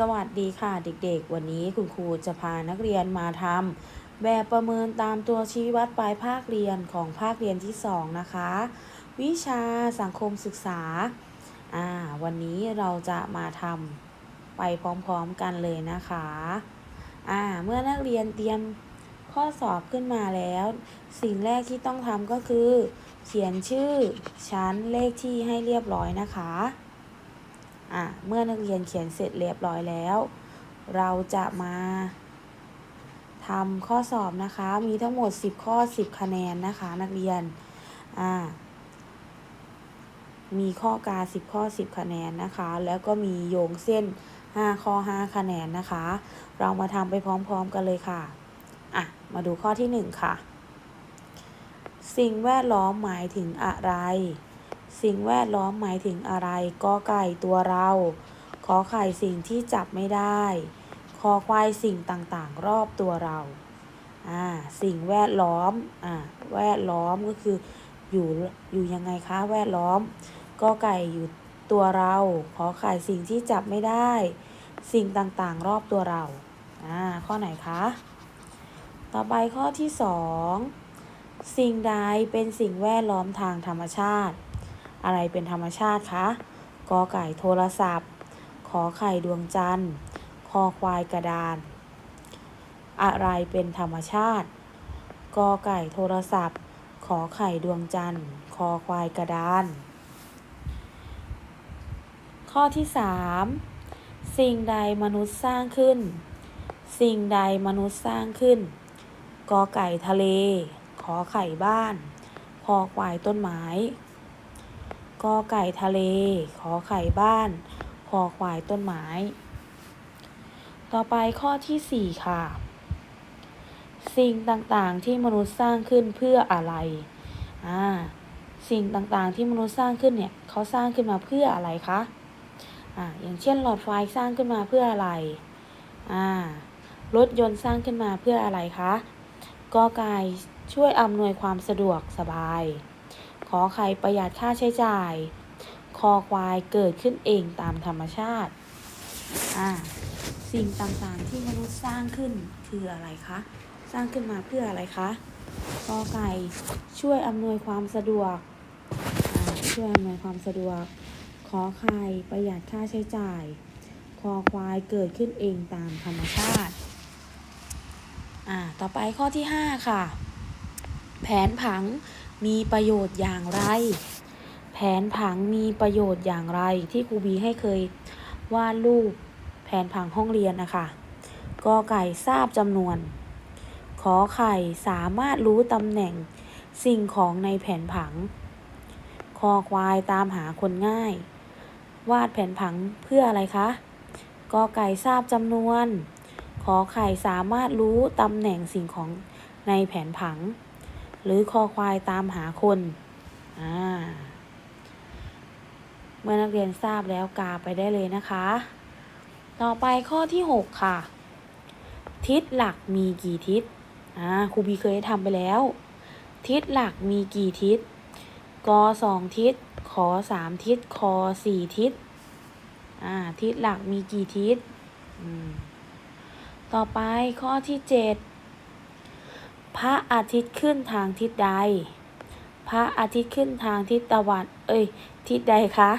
สวัสดีค่ะเด็กๆ วันนี้คุณครูจะพานักเรียนมาทำแบบประเมินตามตัวชี้วัดปลายภาคเรียนของภาคเรียนที่ 2 นะคะ วิชาสังคมศึกษาอ่าวันนี้เราจะมาทำไปพร้อมๆกันเลยนะคะอ่าเมื่อนักเรียนเตรียมข้อสอบขึ้นมาแล้ว สิ่งแรกที่ต้องทำก็คือ เขียนชื่อชั้นเลขที่ให้เรียบร้อยนะคะ อะเมื่อนักเรียนเขียนเสร็จเรียบร้อยแล้ว เราจะมาทำข้อสอบนะคะ มีทั้งหมด 10 ข้อ 10 คะแนนนะคะ นักเรียน อ่า มีข้อกา 10 ข้อ 10 คะแนนนะคะ แล้วก็มีโยงเส้น 5 ข้อ 5 คะแนนนะคะ เรามาทำไปพร้อมๆกันเลยค่ะ อะ มาดูข้อที่ 1 ค่ะ สิ่งแวดล้อมหมายถึงอะไร สิ่งแวดล้อมหมายถึงอะไรกอไก่ตัวเรา ขอไข่สิ่งที่จับไม่ได้ คอควายสิ่งต่างๆ รอบตัวเรา อ่า สิ่งแวดล้อม อ่า แวดล้อมก็คือ อยู่ อยู่ยังไงคะ แวดล้อมกอไก่อยู่ตัวเรา ขอไข่สิ่งที่จับไม่ได้ สิ่งต่างๆ รอบตัวเรา อ่า ข้อไหนคะ ต่อไปข้อที่สอง สิ่งใดเป็นสิ่งแวดล้อมทางธรรมชาติ อะไรเป็นธรรมชาติคะกอไก่โทรศัพท์ ขอไข่ดวงจันทร์ คอควายกระดาน อะไรเป็นธรรมชาติกอไก่โทรศัพท์ ขอไข่ดวงจันทร์ คอควายกระดาน ข้อที่สามสิ่งใดมนุษย์สร้างขึ้น สิ่งใดมนุษย์สร้างขึ้นกอไก่ทะเล ขอไข่บ้าน คอควายต้นไม้ กอไก่ทะเล ขอไข่บ้าน คอควายต้นไม้ ต่อไปข้อที่สี่ค่ะ สิ่งต่างๆที่มนุษย์สร้างขึ้นเพื่ออะไร อ่า สิ่งต่างๆที่มนุษย์สร้างขึ้นเนี่ยเขาสร้างขึ้นมาเพื่ออะไรคะ อ่า อย่างเช่นหลอดไฟสร้างขึ้นมาเพื่ออะไร อ่า รถยนต์สร้างขึ้นมาเพื่ออะไรคะ กอไก่ช่วยอำนวยความสะดวกสบาย ขอไข่ประหยัดค่าใช้จ่าย คอควายเกิดขึ้นเองตามธรรมชาติ อ่า สิ่งต่างๆที่มนุษย์สร้างขึ้นคืออะไรคะ สร้างขึ้นมาเพื่ออะไรคะกอไก่ช่วยอำนวยความสะดวกอ่าช่วยอำนวยความสะดวก ขอไข่ประหยัดค่าใช้จ่าย คอควายเกิดขึ้นเองตามธรรมชาติ อ่า ต่อไปข้อที่ 5 ค่ะ แผนผังมีประโยชน์อย่างไร แผนผังมีประโยชน์อย่างไรที่ครูบีให้เคยวาดรูปแผนผังห้องเรียนนะคะกอไก่ทราบจำนวน ขอไข่สามารถรู้ตำแหน่งสิ่งของในแผนผัง คอควายตามหาคนง่าย วาดแผนผังเพื่ออะไรคะกอไก่ทราบจำนวน ขอไข่สามารถรู้ตำแหน่งสิ่งของในแผนผัง หรือคอควายตามหาคนอ่าเมื่อนักเรียนทราบแล้วกาไปได้เลยนะคะ ต่อไปข้อที่ 6 ค่ะ ทิศหลักมีกี่ทิศอ่าครูบีเคยทำไปแล้ว ทิศหลักมีกี่ทิศกสองทิศขอสามทิศคอสี่ทิศอ่าทิศหลักมีกี่ทิศต่อไปข้อที่เจ็ด พระอาทิตย์ขึ้นทางทิศใด พระอาทิตย์ขึ้นทางทิศตะวัน เอ้ย ทิศใดคะ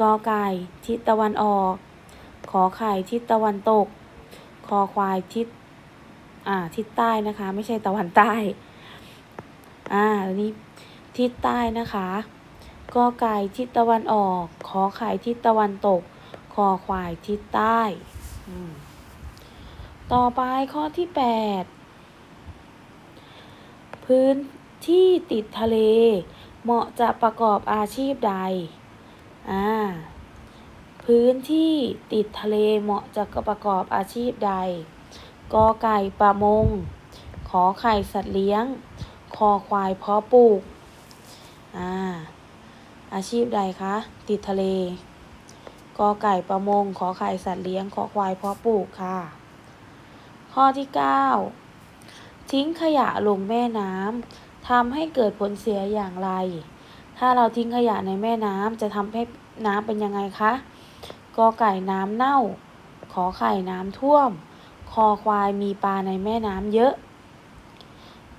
กอไก่ทิศตะวันออก ขอไข่ทิศตะวันตก คอควายทิศ อ่า ทิศใต้นะคะ ไม่ใช่ตะวันใต้ อ่านนี้ทิศใต้นะคะ กอไก่ทิศตะวันออก ขอไข่ทิศตะวันตก คอควายทิศใต้ ต่อไปข้อที่8 พื้นที่ติดทะเล เหมาะจะประกอบอาชีพใด อ่า พื้นที่ติดทะเลเหมาะจะประกอบอาชีพใด กอไก่ประมง ขอไข่สัตว์เลี้ยง คอควายเพาะปลูก อ่า อาชีพใดคะ ติดทะเล กอไก่ประมง ขอไข่สัตว์เลี้ยง ขอควายเพาะปลูกค่ะ ข้อที่9 ทิ้งขยะลงแม่น้ำทำให้เกิดผลเสียอย่างไร ถ้าเราทิ้งขยะในแม่น้ำจะทำให้น้ำเป็นยังไงคะกอไก่น้ำเน่า ขอไข่น้ำท่วม คอควายมีปลาในแม่น้ำเยอะ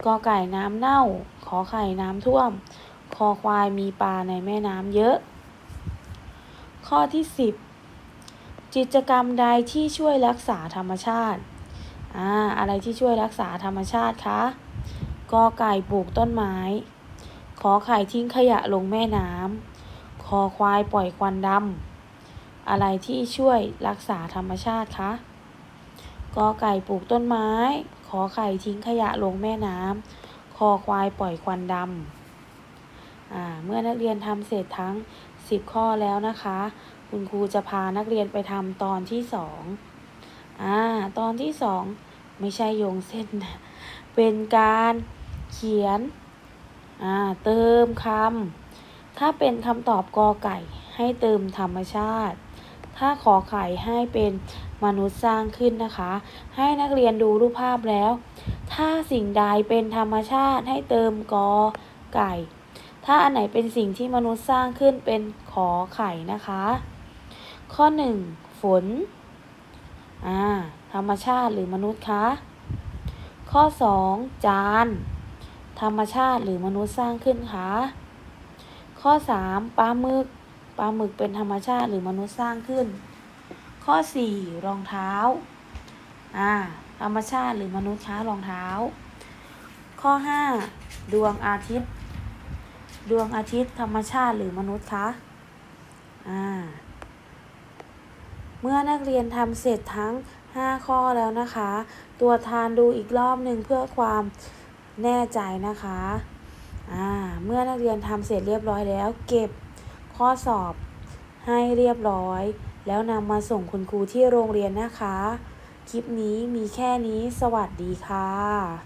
กอไก่น้ำเน่า ขอไข่น้ำท่วม คอควายมีปลาในแม่น้ำเยอะ ข้อที่ 10 กิจกรรมใดที่ช่วยรักษาธรรมชาติ อ่าอะไรที่ช่วยรักษาธรรมชาติคะกอไก่ปลูกต้นไม้ ขอไข่ทิ้งขยะลงแม่น้ำคอควายปล่อยควันดำอะไรที่ช่วยรักษาธรรมชาติคะกอไก่ปลูกต้นไม้ ขอไข่ทิ้งขยะลงแม่น้ำคอควายปล่อยควันดำอ่าเมื่อนักเรียนทำเสร็จทั้ง 10 ข้อแล้วนะคะ คุณครูจะพานักเรียนไปทำตอนที่สองอ่าตอนที่สอง ไม่ใช่โยงเส้นนะเป็นการเขียนเติมคำถ้าเป็นคำตอบกอไก่ให้เติมธรรมชาติ ถ้าขอไข่ให้เป็นมนุษย์สร้างขึ้นนะคะ ให้นักเรียนดูรูปภาพแล้ว ถ้าสิ่งใดเป็นธรรมชาติให้เติมกอไก่ ถ้าอันไหนเป็นสิ่งที่มนุษย์สร้างขึ้นเป็นขอไข่นะคะ ข้อ 1 ฝน อ่าธรรมชาติหรือมนุษย์คะข้อ 2 จาน ธรรมชาติหรือมนุษย์สร้างขึ้นคะข้อ 3ปลาหมึกปลาหมึกเป็นธรรมชาติหรือมนุษย์สร้างขึ้น ข้อ 4 รองเท้าอ่าธรรมชาติหรือมนุษย์คะรองเท้า ข้อ 5 ดวงอาทิตย์ ดวงอาทิตย์ธรรมชาติหรือมนุษย์คะอ่า เมื่อนักเรียนทำเสร็จทั้ง 5 ข้อแล้วนะคะ ตัวทานดูอีกรอบหนึ่งเพื่อความแน่ใจนะคะอ่าเมื่อนักเรียนทำเสร็จเรียบร้อยแล้ว เก็บข้อสอบให้เรียบร้อย แล้วนำมาส่งคุณครูที่โรงเรียนนะคะ คลิปนี้มีแค่นี้สวัสดีค่ะ